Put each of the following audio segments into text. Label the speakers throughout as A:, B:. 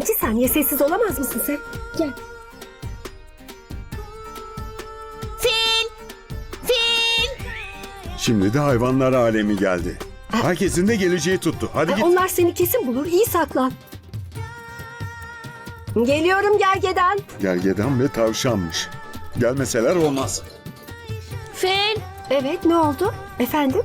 A: İki saniye sessiz olamaz mısın sen? Gel.
B: Fil! Fil!
C: Şimdi de hayvanlar alemi geldi. Herkesin de geleceği tuttu. Hadi
A: Ay,
C: git.
A: Onlar seni kesin bulur. İyi saklan. Geliyorum gergedan.
C: Gergedan ve tavşanmış. Gelmeseler olmaz.
B: Fil!
A: Evet ne oldu? Efendim?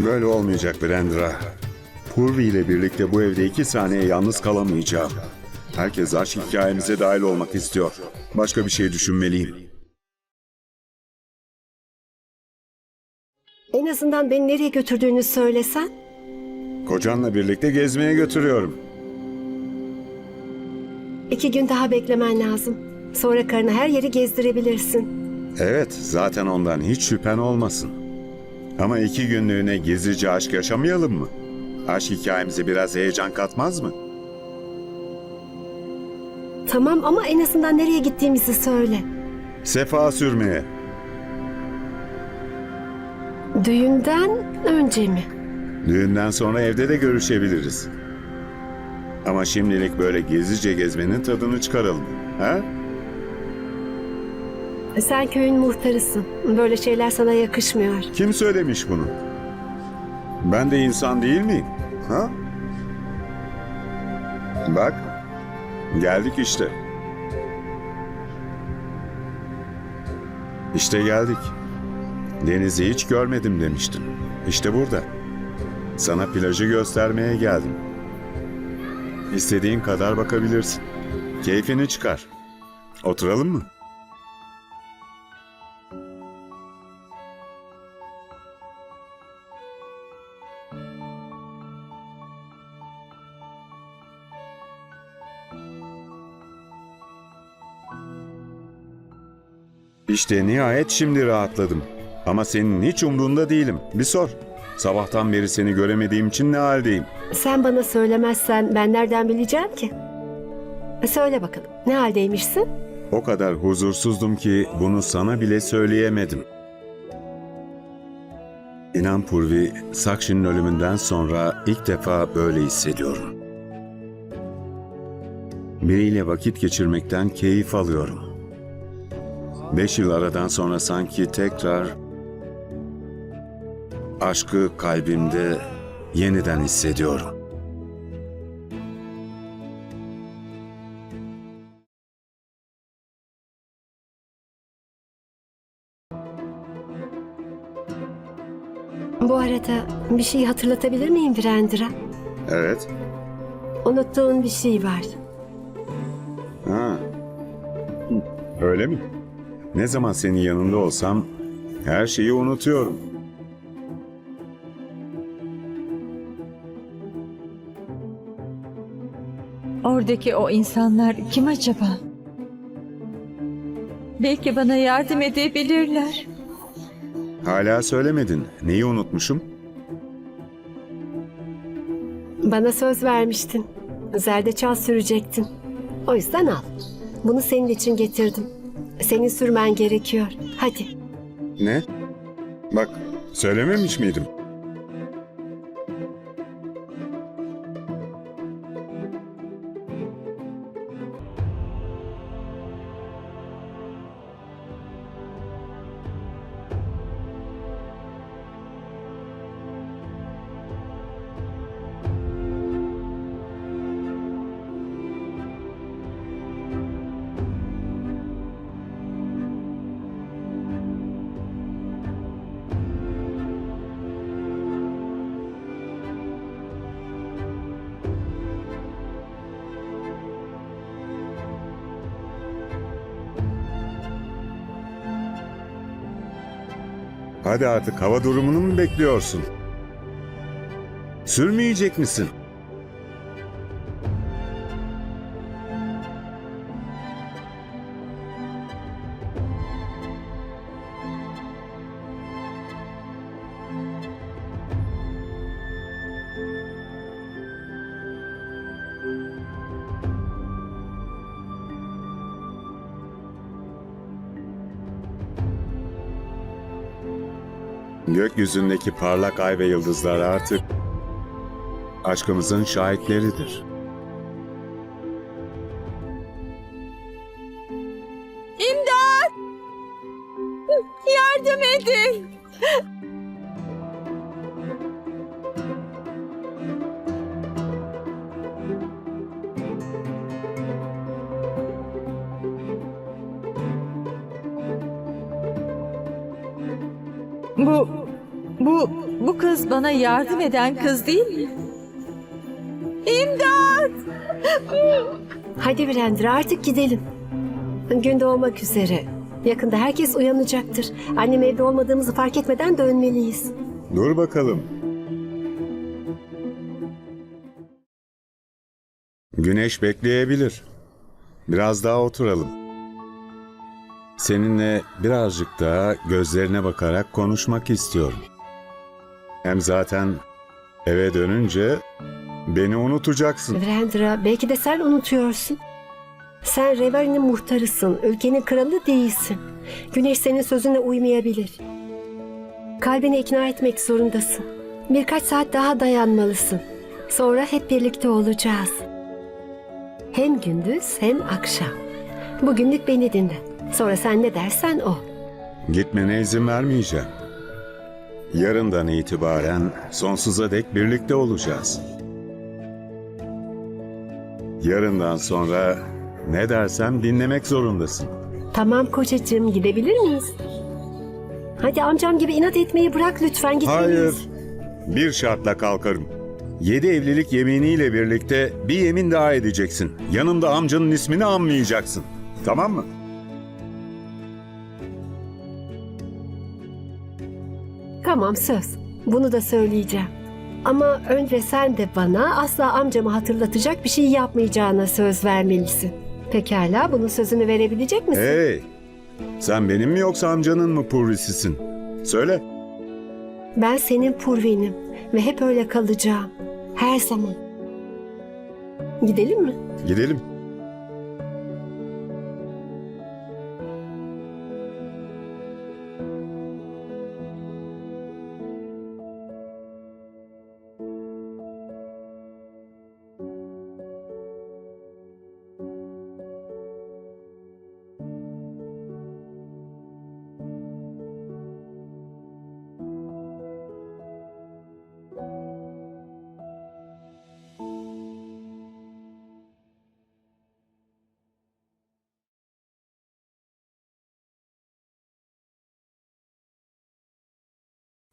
C: Böyle olmayacak Brandra. Purvi ile birlikte bu evde iki saniye yalnız kalamayacağım. Herkes aşk hikayemize dahil olmak istiyor. Başka bir şey düşünmeliyim.
A: En azından beni nereye götürdüğünü söylesen.
C: Kocanla birlikte gezmeye götürüyorum.
A: İki gün daha beklemen lazım. Sonra karına her yeri gezdirebilirsin.
C: Evet, zaten ondan hiç şüphen olmasın. Ama iki günlüğüne gizlice aşk yaşamayalım mı? Aşk hikayemize biraz heyecan katmaz mı?
A: Tamam ama en azından nereye gittiğimizi söyle.
C: Sefa sürmeye.
A: Düğünden önce mi?
C: Düğünden sonra evde de görüşebiliriz. Ama şimdilik böyle gizlice gezmenin tadını çıkaralım. Ha?
A: Sen köyün muhtarısın. Böyle şeyler sana yakışmıyor.
C: Kim söylemiş bunu? Ben de insan değil miyim? Ha? Bak, geldik işte. İşte geldik. Denizi hiç görmedim demiştin. İşte burada. Sana plajı göstermeye geldim. İstediğin kadar bakabilirsin. Keyfini çıkar. Oturalım mı? İşte nihayet şimdi rahatladım. Ama senin hiç umrunda değilim. Bir sor. Sabahtan beri seni göremediğim için ne haldeyim?
A: Sen bana söylemezsen ben nereden bileceğim ki? Söyle bakalım. Ne haldeymişsin?
C: O kadar huzursuzdum ki bunu sana bile söyleyemedim. İnan Purvi, Sakşi'nin ölümünden sonra ilk defa böyle hissediyorum. Biriyle vakit geçirmekten keyif alıyorum. Beş yıl aradan sonra sanki tekrar aşkı kalbimde yeniden hissediyorum.
A: Bu arada bir şey hatırlatabilir miyim Virendra?
C: Evet.
A: Unuttuğun bir şey var.
C: Ha. Öyle mi? Ne zaman senin yanında olsam her şeyi unutuyorum.
D: Oradaki o insanlar kim acaba? Belki bana yardım edebilirler.
C: Hala söylemedin. Neyi unutmuşum?
A: Bana söz vermiştin. Zerdeçal sürecektin. O yüzden al. Bunu senin için getirdim. Senin sürmen gerekiyor. Hadi.
C: Ne? Bak, söylememiş miydim? Hadi artık hava durumunu mu bekliyorsun? Sürmeyecek misin? Gökyüzündeki parlak ay ve yıldızlar artık aşkımızın şahitleridir.
D: İmdat! Yardım edin! Bu, bu, bu kız bana yardım eden kız değil mi? İmdat!
A: Hadi Virendra artık gidelim. Gün doğmak üzere. Yakında herkes uyanacaktır. Annem evde olmadığımızı fark etmeden dönmeliyiz.
C: Dur bakalım. Güneş bekleyebilir. Biraz daha oturalım. Seninle birazcık daha gözlerine bakarak konuşmak istiyorum. Hem zaten eve dönünce beni unutacaksın.
A: Virendra belki de sen unutuyorsun. Sen Revari'nin muhtarısın, ülkenin kralı değilsin. Güneş senin sözüne uymayabilir. Kalbini ikna etmek zorundasın. Birkaç saat daha dayanmalısın. Sonra hep birlikte olacağız. Hem gündüz hem akşam. Bugünlük beni dinle. Sonra sen ne dersen o.
C: Gitmene izin vermeyeceğim. Yarından itibaren sonsuza dek birlikte olacağız. Yarından sonra ne dersem dinlemek zorundasın.
A: Tamam kocacığım gidebilir miyiz? Hadi amcam gibi inat etmeyi bırak lütfen gitmeliyiz.
C: Hayır. Bir şartla kalkarım. Yedi evlilik yeminiyle birlikte bir yemin daha edeceksin. Yanımda amcanın ismini anmayacaksın. Tamam mı?
A: Tamam söz. Bunu da söyleyeceğim. Ama önce sen de bana asla amcamı hatırlatacak bir şey yapmayacağına söz vermelisin. Pekala bunun sözünü verebilecek misin?
C: Hey! Sen benim mi yoksa amcanın mı purrisisin? Söyle.
A: Ben senin purvinim ve hep öyle kalacağım. Her zaman. Gidelim mi?
C: Gidelim.